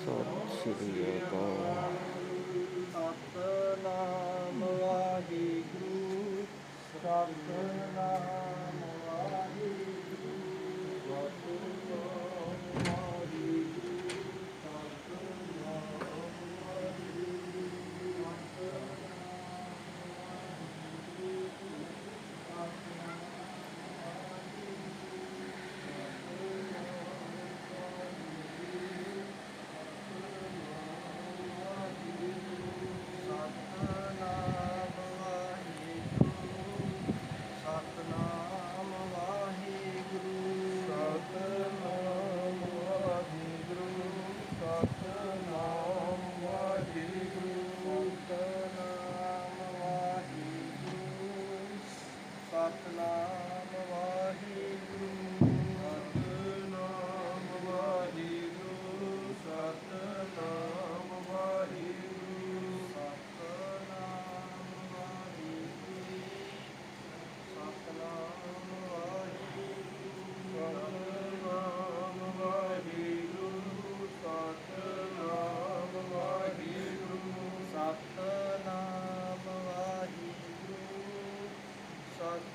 ਸਤਿ ਸ਼੍ਰੀ ਅਕਾਲ ਸਤਨਾਮ ਵਾਹਿਗੁਰੂ ਸਤਨਾਮ Bye.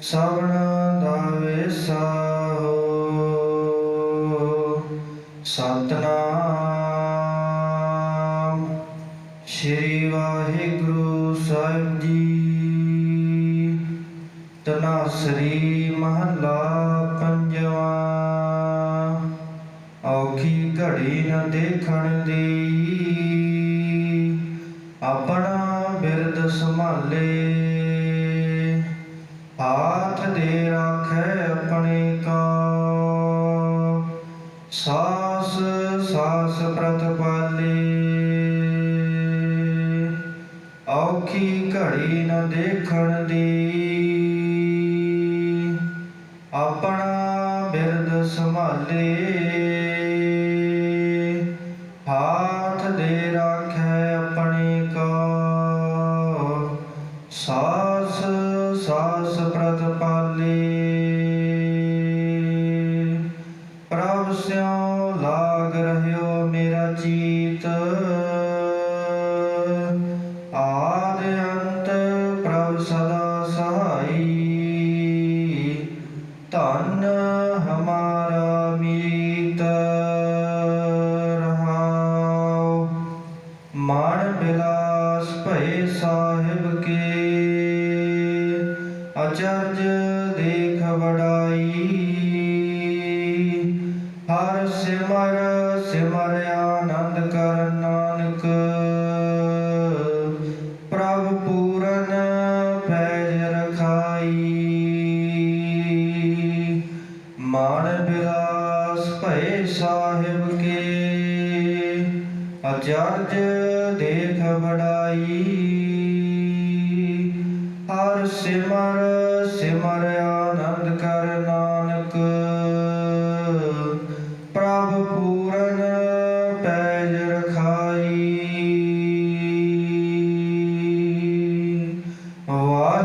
ਸਵਣ ਦਾ ਵਿਸਾਹੋ ਸਤਨਾਮ ਸ੍ਰੀ ਵਾਹਿਗੁਰੂ ਸਾਹਿਬ ਜੀ। ਤਨਾਸਰੀ ਮਹਲਾ ਪੰਜਵਾਂ। ਔਖੀ ਘੜੀ ਨ ਦੇਖਣ ਦੀ। ਆਪਣਾ ਬਿਰਦ ਸੰਭਾਲੇ। ਦੇ ਰਾਖੈ ਆਪਣੇ ਕਾ ਸਾਸ ਸਾਸ ਪ੍ਰਤਪਾਲੇ ਔਖੀ ਘੜੀ ਨ ਦੇਖਣ ਦੀ। ਆਪਣਾ ਬਿਰਦ ਸੰਭਾਲੇ। ਹਾਥ ਦੇ ਰਾਖੈ ਆਪਣੇ ਕਾ ਸਾਸ ਸਾਸ ਪ੍ਰਤਪਾਲੇ ਪ੍ਰਭ ਸਿਉ ਲਾਗ ਰਹਿਓ ਮੇਰਾ ਚੀਤ। ਆਦ ਅੰਤ ਪ੍ਰਭ ਸਦਾ ਸਹਾਈ। ਧਨ ਅਚਰਜ ਦੇਖ ਵਡਾਈ। ਹਰ ਸਿਮਰ ਸਿਮਰ ਆਨੰਦ ਕਰ ਨਾਨਕ। ਪ੍ਰਭ ਪੂਰਨ ਫੈਜ ਰਖਾਈ। ਮਨ ਬਿਲਾਸ ਭਏ ਸਾਹਿਬ ਕੇ। ਅਚਰਜ ਦੇਖ ਬੜਾਈ ਹਰ ਸਿਮਰ